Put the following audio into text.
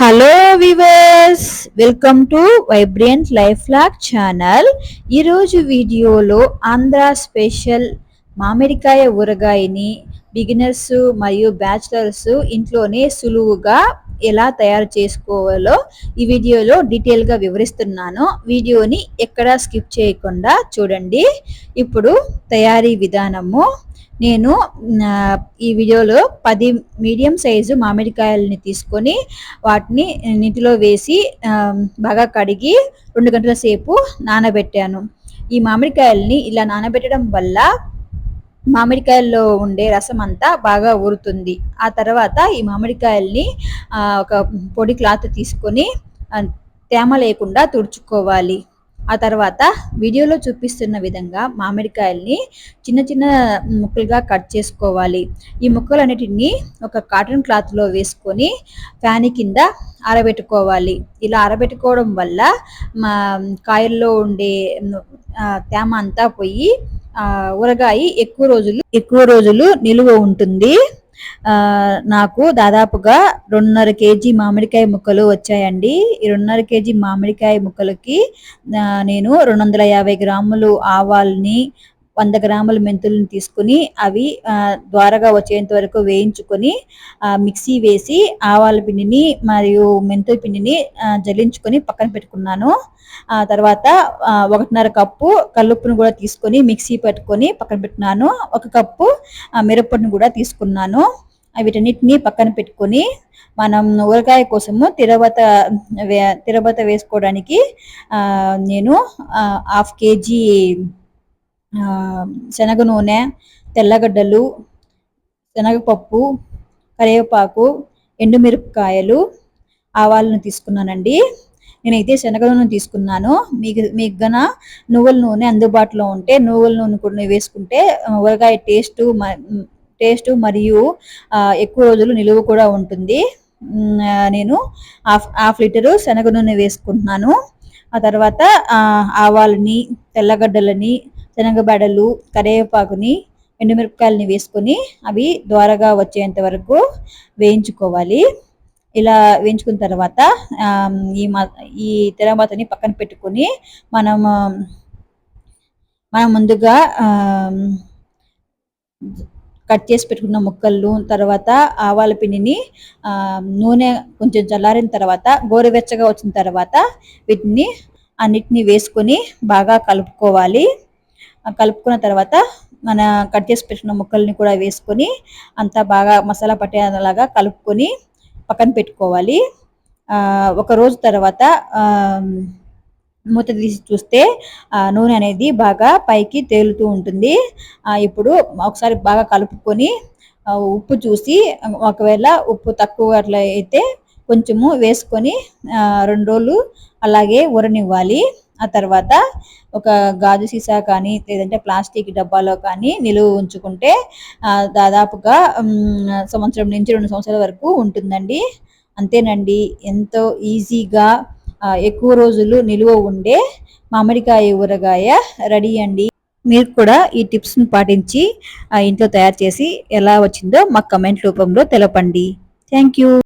Hello viewers welcome to vibrant life lock channel ఈరోజు వీడియోలో Andhra special మామిడికాయ ఊరగాయని బిగినర్స్ మరియు బ్యాచిలర్స్ ఇంట్లోనే సులువుగా ఎలా తయారు చేసుకోవాలో ఈ వీడియోలో డీటెయిల్గా వివరిస్తున్నాను. వీడియోని ఎక్కడా స్కిప్ చేయకుండా చూడండి. ఇప్పుడు తయారీ విధానము. నేను ఈ వీడియోలో పది మీడియం సైజు మామిడికాయలని తీసుకొని వాటిని నీటిలో వేసి బాగా కడిగి రెండు గంటల సేపు నానబెట్టాను. ఈ మామిడికాయల్ని ఇలా నానబెట్టడం వల్ల మామిడికాయల్లో ఉండే రసం అంతా బాగా ఊరుతుంది. ఆ తర్వాత ఈ మామిడికాయల్ని ఒక పొడి క్లాత్ తీసుకొని తేమ లేకుండా తుడుచుకోవాలి. ఆ తర్వాత వీడియోలో చూపిస్తున్న విధంగా మామిడికాయల్ని చిన్న చిన్న ముక్కలుగా కట్ చేసుకోవాలి. ఈ ముక్కలన్నిటినీ ఒక కాటన్ క్లాత్లో వేసుకొని ఫ్యాన్ కింద ఆరబెట్టుకోవాలి. ఇలా ఆరబెట్టుకోవడం వల్ల మా కాయల్లో ఉండే తేమ అంతా పోయి ఊరగాయ ఎక్కువ రోజులు ఎక్కువ రోజులు నిలువ ఉంటుంది. నాకు దాదాపుగా రెండున్నర కేజీ మామిడికాయ ముక్కలు వచ్చాయండి. ఈ రెండున్నర కేజీ మామిడికాయ ముక్కలకి నేను రెండు వందల యాభై గ్రాములు ఆవాల్ని వంద గ్రాముల మెంతులను తీసుకుని అవి ద్వారగా వచ్చేంత వరకు వేయించుకొని మిక్సీ వేసి ఆవాల పిండిని మరియు మెంతుల పిండిని జల్లించుకొని పక్కన పెట్టుకున్నాను. ఆ తర్వాత ఒకటిన్నర కప్పు కల్లుప్పును కూడా తీసుకొని మిక్సీ పెట్టుకొని పక్కన పెట్టుకున్నాను ఒక కప్పు మిరప్పొడిని కూడా తీసుకున్నాను. వీటన్నిటిని పక్కన పెట్టుకొని మనం ఊరగాయ కోసము తిరబత వే తిరబత వేసుకోవడానికి నేను హాఫ్ కేజీ శనగ నూనె తెల్లగడ్డలు శనగపప్పు కరివేపాకు ఎండుమిరపకాయలు ఆవాలను తీసుకున్నానండి. నేనైతే శనగ నూనె తీసుకున్నాను. మీకు మీకు గన నువ్వుల నూనె అందుబాటులో ఉంటే నువ్వుల నూనె కూడా వేసుకుంటే ఊరగాయ టేస్ట్ టేస్ట్ మరియు ఎక్కువ రోజులు నిలువ కూడా ఉంటుంది. నేను హాఫ్ హాఫ్ లీటరు శనగ నూనె వేసుకుంటున్నాను. ఆ తర్వాత ఆవాలని తెల్లగడ్డలని శనగబడలు కరివేపాకుని ఎండుమిరపకాయలని వేసుకొని అవి ద్వారగా వచ్చేంత వరకు వేయించుకోవాలి. ఇలా వేయించుకున్న తర్వాత ఈ మ ఈ తెరమాతని పక్కన పెట్టుకొని మనం మనం ముందుగా కట్ చేసి పెట్టుకున్న ముక్కలు తర్వాత ఆవాల పిండిని నూనె కొంచెం చల్లారిన తర్వాత గోరువెచ్చగా వచ్చిన తర్వాత వీటిని అన్నిటిని వేసుకొని బాగా కలుపుకోవాలి. కలుపుకున్న తర్వాత మన కట్ చేసి పెట్టిన ముక్కల్ని కూడా వేసుకొని అంతా బాగా మసాలా పట్టేలాగా కలుపుకొని పక్కన పెట్టుకోవాలి. ఒక రోజు తర్వాత మూత తీసి చూస్తే ఆ, నూనె అనేది బాగా పైకి తేలుతూ ఉంటుంది. ఇప్పుడు ఒకసారి బాగా కలుపుకొని ఉప్పు చూసి ఒకవేళ ఉప్పు తక్కువ అట్లా అయితే కొంచెము వేసుకొని రెండు రోజులు అలాగే ఉరనివ్వాలి ఆ తర్వాత ఒక గాజు సీసా కానీ లేదంటే ప్లాస్టిక్ డబ్బాలో కానీ నిలువ ఉంచుకుంటే దాదాపుగా సంవత్సరం నుంచి రెండు సంవత్సరాల వరకు ఉంటుందండి. అంతేనండి ఎంతో ఈజీగా ఎక్కువ రోజులు నిలువ ఉండే మామిడికాయ ఊరగాయ రెడీ అండి. మీరు కూడా ఈ టిప్స్ని పాటించి ఇంట్లో తయారు చేసి ఎలా వచ్చిందో మాకు కమెంట్ రూపంలో తెలపండి. Thank you.